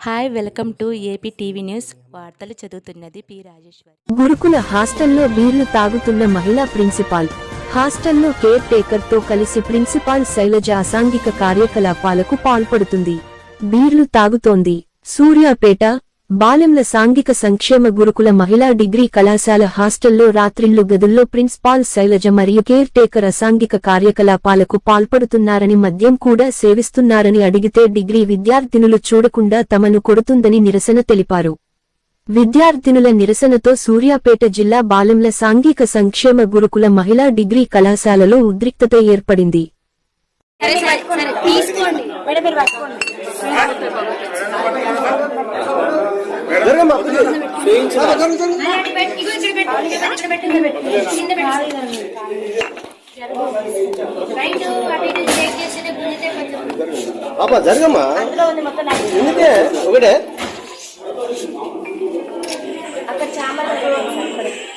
Hi welcome to AP TV news వార్తలు చదువుతున్నది P Rajeshwari గురుకుల హాస్టల్లో బీర్లు తాగుతున్న మహిళా ప్రిన్సిపాల్ హాస్టల్లో కేర్ టేకర్తో కలిసి ప్రిన్సిపాల్ శైలజ అసాంఘిక కార్యకలాపాలకు పాల్పడుతుంది. బీర్లు తాగుతోంది. సూర్యాపేట బాలెంల సాంఘిక సంక్షేమ గురుకుల మహిళా డిగ్రీ కళాశాల హాస్టల్లో రాత్రిళ్ళు గదుల్లో ప్రిన్సిపాల్ శైలజ మరియు కేర్ టేకర్ అసాంఘిక కార్యకలాపాలకు పాల్పడుతున్నారని మద్యం కూడా సేవిస్తున్నారని అడిగితే డిగ్రీ విద్యార్థినులు చూడకుండా తమను కొడుతుందని నిరసన తెలిపారు. విద్యార్థినుల నిరసనతో సూర్యాపేట జిల్లా బాలెంల సాంఘిక సంక్షేమ గురుకుల మహిళా డిగ్రీ కళాశాలలో ఉద్రిక్తత ఏర్పడింది. తీసుకోండి. జరగమ్మా. ఎందుకే? ఒకటే అక్కడ చాంబర్ చాంబర్ ఇంకా ఉన్నాయా అక్కడ వెళ్ళ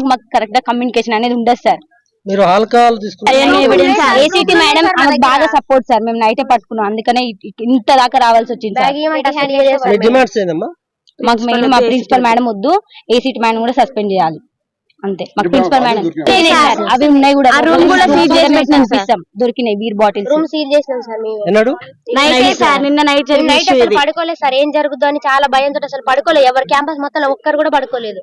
ఆమెకు మాకు కరెక్ట్గా కమ్యూనికేషన్ అనేది ఉండదు సార్. మీరు ఆల్కహాల్ తీసుకుంటారు ఏసీటీ మేడం బాగా సపోర్ట్ సార్. మేము నైటే పట్టుకున్నాం. అందుకనే ఇంత దాకా రావాల్సి వచ్చింది సార్. మీ డిమాండ్స్ ఏందమ్మా? మాకు మెయిన్ మా ప్రిన్సిపల్ మేడం వద్దు. ఏసీటీ మేడం కూడా సస్పెండ్ చేయాలి. అంతే. మాకు ప్రిన్సిపల్ మేడం సార్, అవి ఉన్నాయి కూడా. రూమ్ కూడా సీజ్ చేసి దొరికినాయి బీర్ బాటిల్స్ రూమ్ సీల్ చేసినాం సార్ మేము. ఎన్నాడు? నైట్ సార్ నిన్న నైట్ నైట్ అసలు పడుకోలేదు సార్. ఏం జరుగుతుందో అని చాలా భయంతో అసలు పడుకోలేదు. ఎవరు క్యాంపస్ మొత్తం ఒక్కరు కూడా పడుకోలేదు.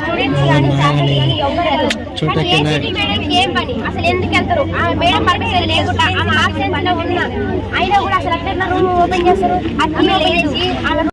స్టూడెంట్స్ కానీ ఫ్యాకల్టీ కానీ ఎవరు వెళ్ళరు. కానీ ACT మేడంకి ఏం పని? అసలు ఎందుకు వెళ్తారు? ఆమె మేడం పర్మిషన్ లేకుండా ఆమె ఆబ్సెన్స్లో ఉన్నా. అయినా కూడా అసలు అట్లా రూమ్ ఓపెన్ చేస్తారు? లేచి ఆమె